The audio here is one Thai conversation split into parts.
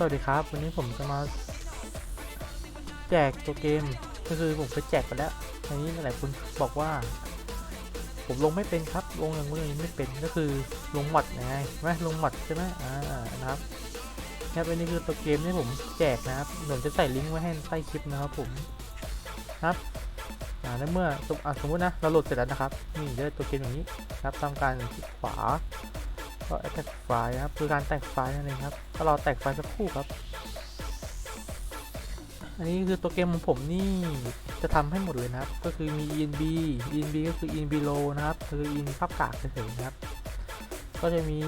สวัสดีครับ วันนี้ผมจะมาแจกตัวเกมก็คือผมไปแจกไปแล้วทีนี้หลายคนบอกว่า ผมลงไม่เป็นครับลงอย่างนี้ไม่เป็นก็คือลงหมัดไงใช่ไหมลงหมัดใช่ไหมอ่านะครับครับอันนี้คือตัวเกมที่ผมแจกนะครับเดี๋ยวจะใส่ลิงก์ไว้ให้ใต้คลิปนะครับผมครับอ่าในเมื่อสมอะสมมตินะเราโหลดเสร็จแล้วนะครับนี่จะได้ตัวเกมอย่างนี้ครับทำการคลิกขวา ก็แตกไฟล์นะครับคือการแตกไฟล์นั่นเองครับถ้าเราแตกไฟล์สักครู่ครับ อันนี้คือตัวเกมของผมนี่จะทำให้หมดเลยนะครับ ก็คือมี enb enb ก็คือ enb low นะครับคือ in ภาพกากเฉยๆนะครับ ก็จะมี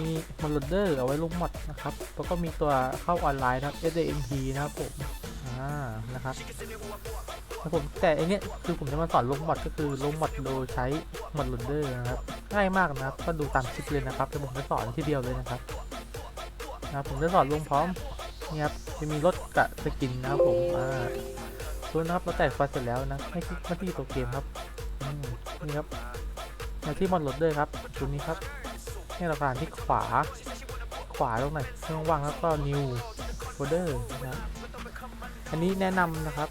มอนโหลเดอร์เอาไว้ลงมอดนะครับแล้วก็มีตัวเข้าออนไลน์นะครับ SAMP นะครับผมอ่านะครับแล้วผมแต่อันนี้คือผมจะมาสอนลงมอดก็คือลงมอดโดยใช้มอนโหลเดอร์นะครับ ง่ายมากนะครับก็ดูตามคลิปเลยนะครับเดี๋ยวผมจะสอนทีเดียวเลยนะครับนะครับผมจะสอนลงพร้อมนี่ครับจะมีรถกับสกินนะครับผมอ่าส่วนนะครับเราแตกฟล์เสร็จแล้วนะให้คลิกมาที่ตัวเกมครับนี่ครับมาที่มอนโหลดเดอร์ครับตัวนี้ครับให้เราการที่ขวาขวาตรงไหนช่องว่างแล้วก็ new folder นะครับอันนี้แนะนำนะครับ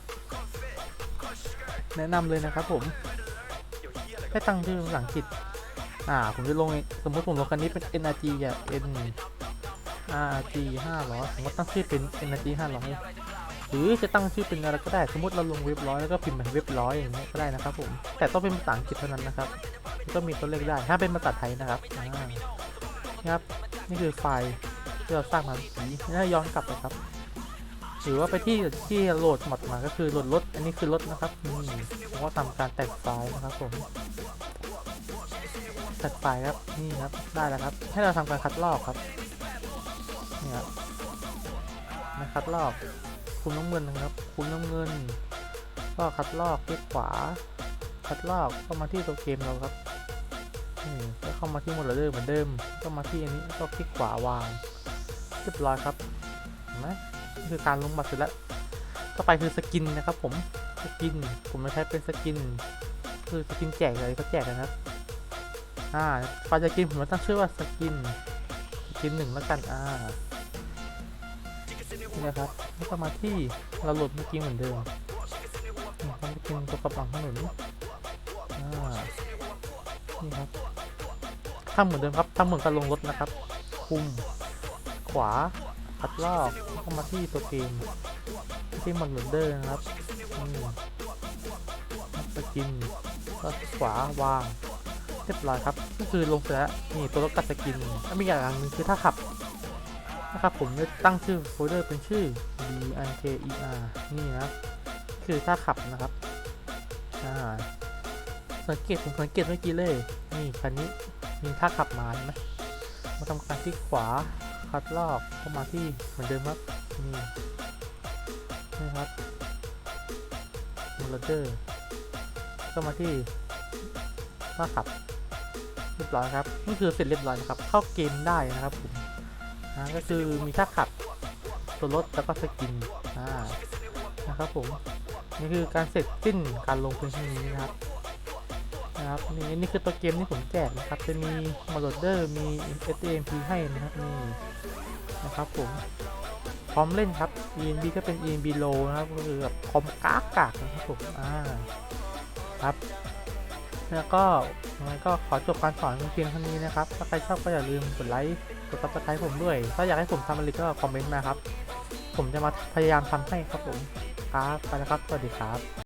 แนะนำเลยนะครับผมให้ตั้งชื่อภาษาอังกฤษ อ่า ผมจะลง สมมติผมลงคันนี้เป็น NRG อะ N RG 500 สมมติตั้งชื่อเป็น NRG 500 หรือจะตั้งชื่อเป็นอะไรก็ได้ สมมติเราลงเว็บร้อยแล้วก็พิมพ์เป็นเว็บร้อยอย่างเงี้ยก็ได้นะครับผม แต่ต้องเป็นภาษาอังกฤษเท่านั้นนะครับ ก็มีตัวเลขได้ ถ้าเป็นภาษาไทยนะครับอ่านี่ครับ นี่คือไฟล์ที่เราสร้างมาเมื่อกี้ถ้าย้อนกลับไปครับหรือว่าไปที่ที่โหลดหมดมาก็คือโหลดรถ อันนี้คือรถนะครับนี่ผมก็ทำการแตกไฟล์นะครับผม แตกไฟล์ครับนี่ครับได้แล้วครับ ให้เราทำการคัดลอกครับนี่ครับนะคัดลอกคุมน้ำเงินนะครับ คุมน้ำเงิน ก็คัดลอกคลิกขวา คัดลอกเข้ามาที่ตัวเกมเราครับนี่ก็เข้ามาที่โหมดเดิมเหมือนเดิม ก็มาที่อันนี้ก็คลิกขวาวางเรียบร้อยครับเห็นไหมนี่คือการลงบัตรเสร็จแล้วต่อไปคือสกินนะครับ ผมสกินผมจะใช้เป็นสกิน คือสกินแจกเลยเขาแจกนะครับ อ่าไฟล์สกินผมตั้งชื่อว่าสกินสกินหนึ่งแล้วกันอ่านี่นะครับแล้วก็มาที่เราโหลดเมื่อกี้เหมือนเดิมนี่ทำสกินตัวกระป๋องถนนอ่านี่ครับทำเหมือนเดิมครับทำเหมือนการลงรถนะครับ คุม ขวาคัดลอกแล้วก็มาที่ตัวเกมที่มันเหมือนเดิมนะครับสกินก็ขวาวาง เรียบร้อยครับ ก็คือลงเสร็จแล้วนี่ตัวรถกัดสกินแล้วมีอย่างหนึ่งคือถ้าขับนะครับผมจะตั้งชื่อโฟลเดอร์เป็นชื่อ b i k e r นี่นะ คือถ้าขับนะครับอ่าสังเกตผมสังเกตเมื่อกี้เลย นี่คันนี้มีท่าขับมาไหมมาทำการที่ขวาคัดลอกเข้ามาที่เหมือนเดิมครับนี่นี่ครับมอลเดอร์ก็มาที่ท่าขับ เรียบร้อยครับนี่คือเสร็จเรียบร้อยนะครับ เข้าเกมได้นะครับผมอ่าก็คือมีท่าขับตัวรถแล้วก็สกินอ่านะครับผมนี่คือการเสร็จสิ้นการลงพื้นที่นี้นะครับนะครับนี่นี่คือตัวเกมที่ผมแจกนะครับจะมีมาโหลดเดอร์มี s m p ให้นะครับนี่นะครับผมพร้อมเล่นครับ ENB ก็เป็น ENB low นะครับก็คือแบบคอมกากกากนะครับผมอ่าครับ แล้วก็มันก็ขอจบการสอนเพียงเท่านี้นะครับ ถ้าใครชอบก็อย่าลืมกดไลค์ กดซับสไครต์ผมด้วย ถ้าอยากให้ผมทำอะไรก็คอมเมนต์มาครับ ผมจะมาพยายามทำให้ครับผม ครับ ไปแล้วครับ สวัสดีครับ